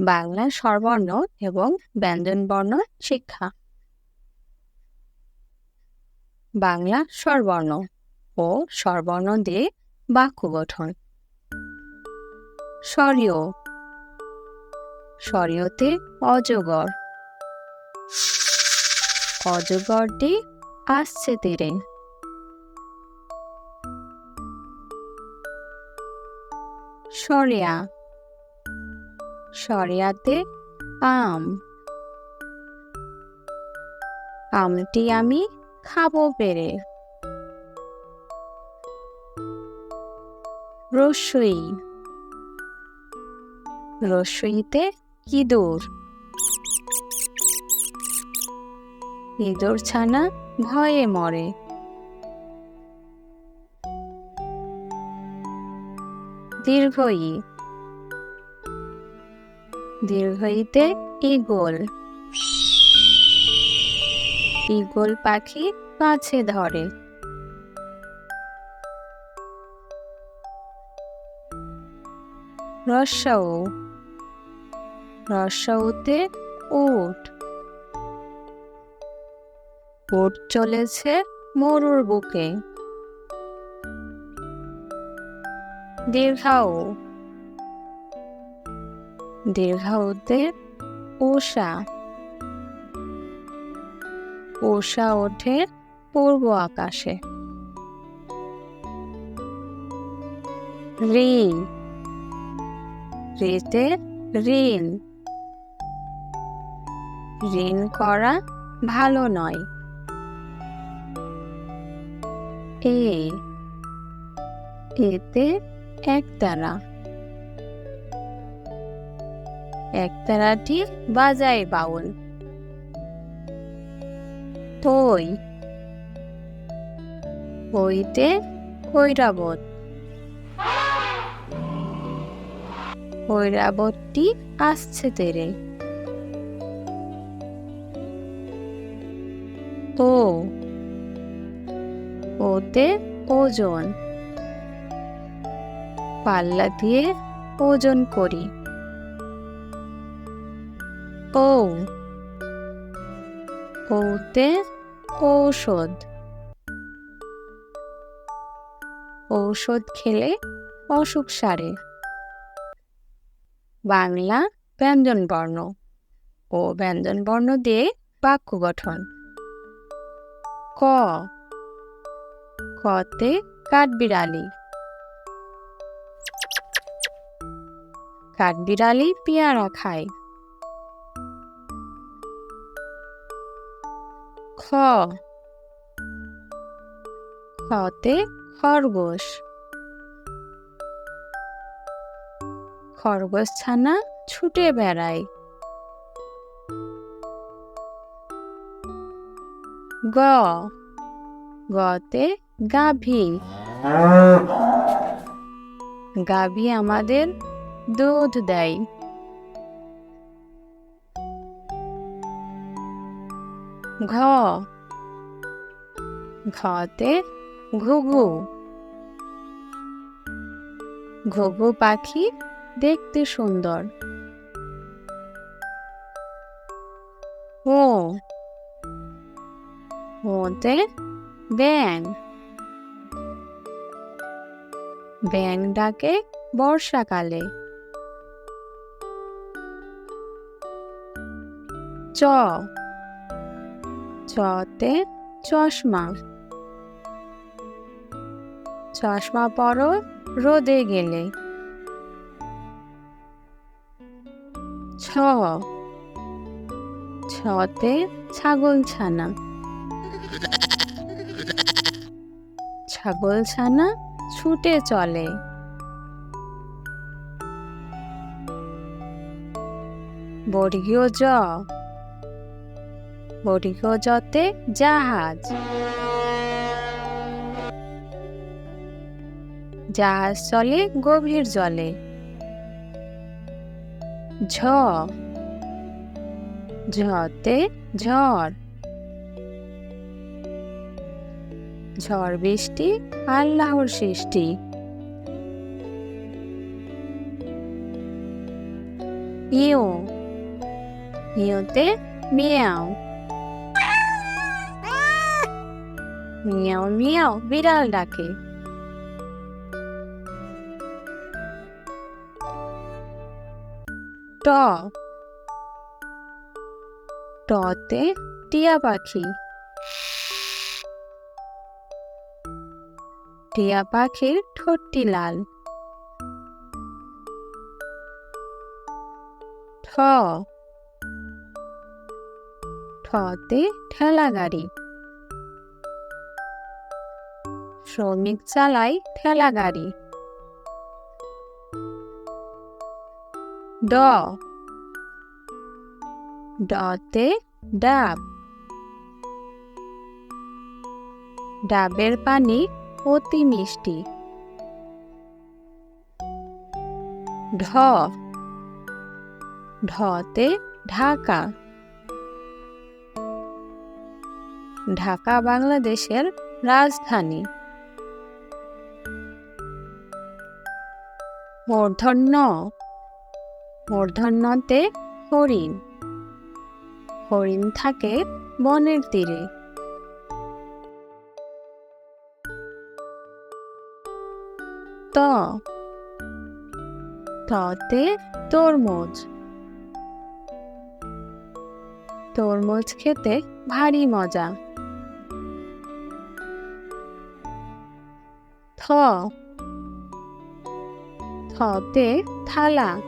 বাংলা স্বরবর্ণ এবং ব্যঞ্জনবর্ণ শিক্ষা। বাংলা স্বরবর্ণ ও স্বরবর্ণ দিয়ে বাক্য গঠন। স্বরীয়। স্বরীয়তে অজগর। অজগরটি আসছে তীরে। সরিয়া সরিয়াতে আম। আমটি আমি খাব পেরে। রসই। রসইতে ইঁদুর। ইঁদুর ছানা ভয়ে মরে। দীর্ঘই দীর্ঘইতে ইগল ইগল পাখি কাছে ধরে। রস্যাউ রস্যাউতে উট। উট চলেছে মরুর বুকে। দীর্ঘাউ। দীর্ঘাউতে উষা উষা ওঠে পূর্ব আকাশে। রি রিতে ঋণ। ঋণ করা ভালো নয়। এ। এতে একতারা। একতারাটি বাজায় বাউল। তৈ ওইতে ঐরাবত ঐরাবতটি আসছে তেরে। ও। ওতে ওজন। পাল্লা দিয়ে ওজন করি। ও ওতে ঔষধ। ঔষধ খেলে অসুখ সারে। বাংলা ব্যঞ্জন বর্ণ। ও ব্যঞ্জন বর্ণ দিয়ে বাক্য গঠন। ক। কতে কাঠবিড়ালি। কাঠবিড়ালি পেয়ারা খায়। খ খতে খরগোশ খরগোশ ছানা ছুটে বেড়ায় গ গতে গাভী গাভী আমাদের দুধ দেয় ঘ। ঘতে ঘুঘু। ঘুঘু পাখি দেখতে সুন্দর। ও। ওতে ব্যাং ব্যাং ডাকে বর্ষাকালে। চ। চতে চশমা। চশমা পরো, রোদে গেলে। ছ। ছতে ছাগল ছানা ছাগল ছানা ছুটে চলে। বর্গীয় জ। বর্গীয় জতে জাহাজ। জাহাজ চলে গভীর জলে। ঝ। ঝতে ঝড়। ঝড় বৃষ্টি, আল্লাহর সৃষ্টি। ইউ। ইউতে মিয়াও। মিয়াও মিয়াও বিড়াল ডাকে ট টতে টিয়া পাখি টিয়া পাখির ঠোঁটটি লাল ঠ ঠতে ঠেলা গাড়ি শ্রমিক চালায় ঠেলা গাড়ি। ড। ডতে ডাব। ডাবের পানি অতি মিষ্টি। ঢ। ঢতে ঢাকা। ঢাকা, বাংলাদেশের রাজধানী। মূর্ধন্য মূর্ধন্যতে হরিণ। হরিণ থাকে বনের তীরে। ত। ততে তরমুজ। তরমুজ খেতে ভারী মজা। থ। থতে থালা।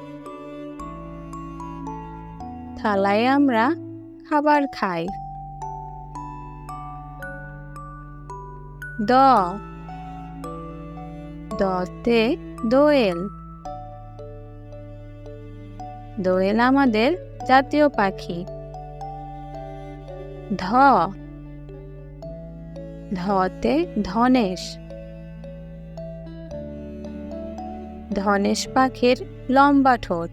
থালায় আমরা খাবার খাই। দ। দতে দোয়েল। দোয়েল আমাদের জাতীয় পাখি। ধ। ধতে ধনেশ। ধনেশ পাখির লম্বা ঠোঁট।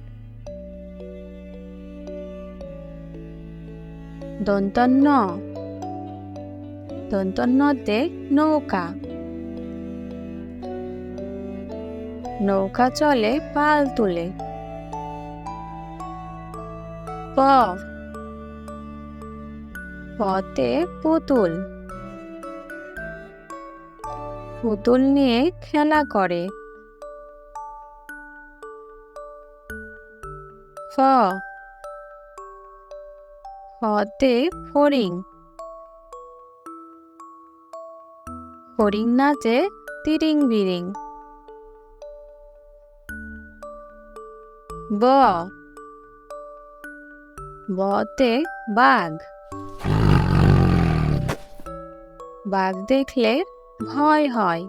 দন্তন্য দন্তন্যতে নৌকা। নৌকা চলে পাল তুলে। প। পতে পুতুল। পুতুল নিয়ে খেলা করে। ফ ফতে ফড়িং ফড়িং নাচে তিরিং বিরিং ব। বতে বাঘ। বাঘ দেখলে ভয় হয়।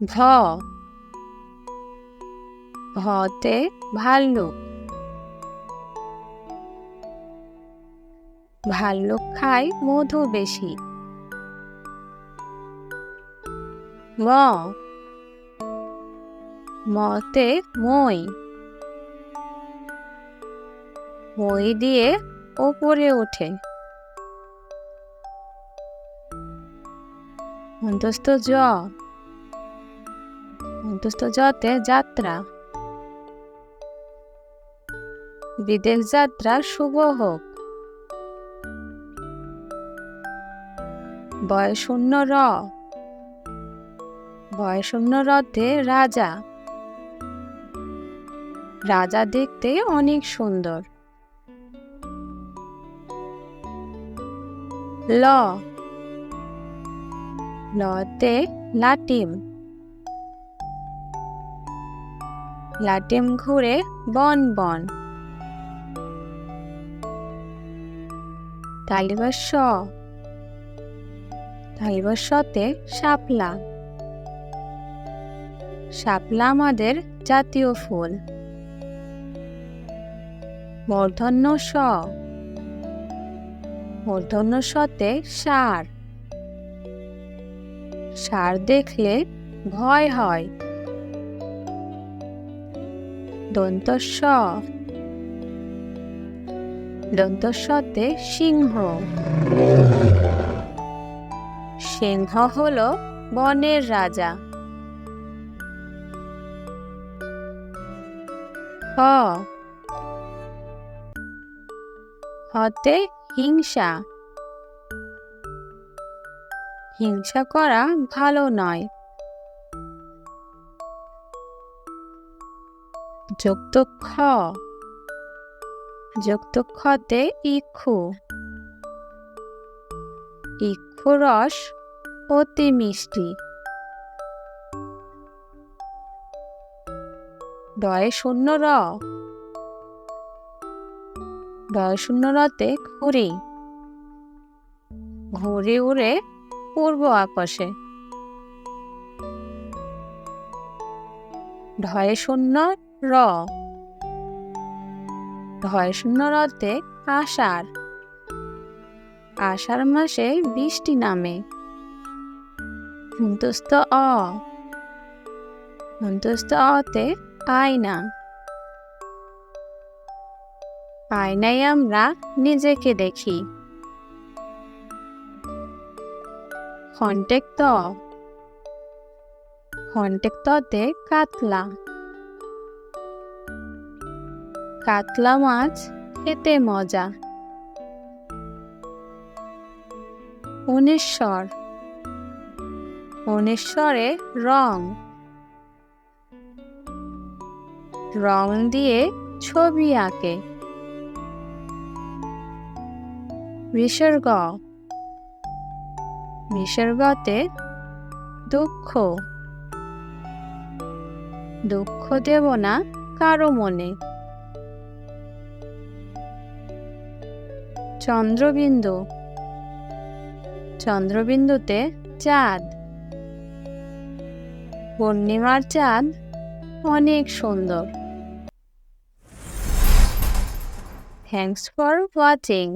ভ। ভতে ভাল্লুক। ভাল্লুক খায় মধু বেশি। ম। মতে মই। মই দিয়ে ওপরে ওঠে। অন্তস্থ জ। অন্তস্থ জতে যাত্রা। বিদেশ যাত্রা শুভ হোক। বয়শূন্য র। বয়শূন্য রথে রাজা। রাজা দেখতে অনেক সুন্দর। ল। লতে লাটিম। লাটিম ঘুরে বন বন। তালিবাস তালিবাসতে শাপলা। শাপলা আমাদের জাতীয় ফুল। মূর্ধন্য স। মূর্ধন্য সতে সার। সার দেখলে ভয় হয়। দন্তস্ব দন্তস্বতে সিংহ। সিংহ হলো বনের রাজা। হ। হতে হিংসা। হিংসা করা ভালো নয়। যুক্ত খ। যুক্ত খতে ইক্ষু। ইক্ষু রস অতি মিষ্টি। ডয়ে শূন্য র। ডয় শূন্য রতে ঘুরি। ঘুরে উড়ে পূর্ব আকাশে। ঢয় শূন্য র। শূন্য রতে আষাঢ়। আষাঢ় মাসে বৃষ্টি নামে। হন্তস্ত অ। হন্তস্ত অতে আয়না আয়নায় আমরা নিজেকে দেখি। খন্টেক ততে কাতলা। কাতলা মাছ খেতে মজা। উনিশ্বর উনিশ্বরে রং। রং দিয়ে ছবি আঁকে। বিসর্গ বিসর্গতে দুঃখ। দুঃখ দেব না কারও মনে। চন্দ্রবিন্দু। চন্দ্রবিন্দুতে চাঁদ। পূর্ণিমার চাঁদ অনেক সুন্দর। Thanks for watching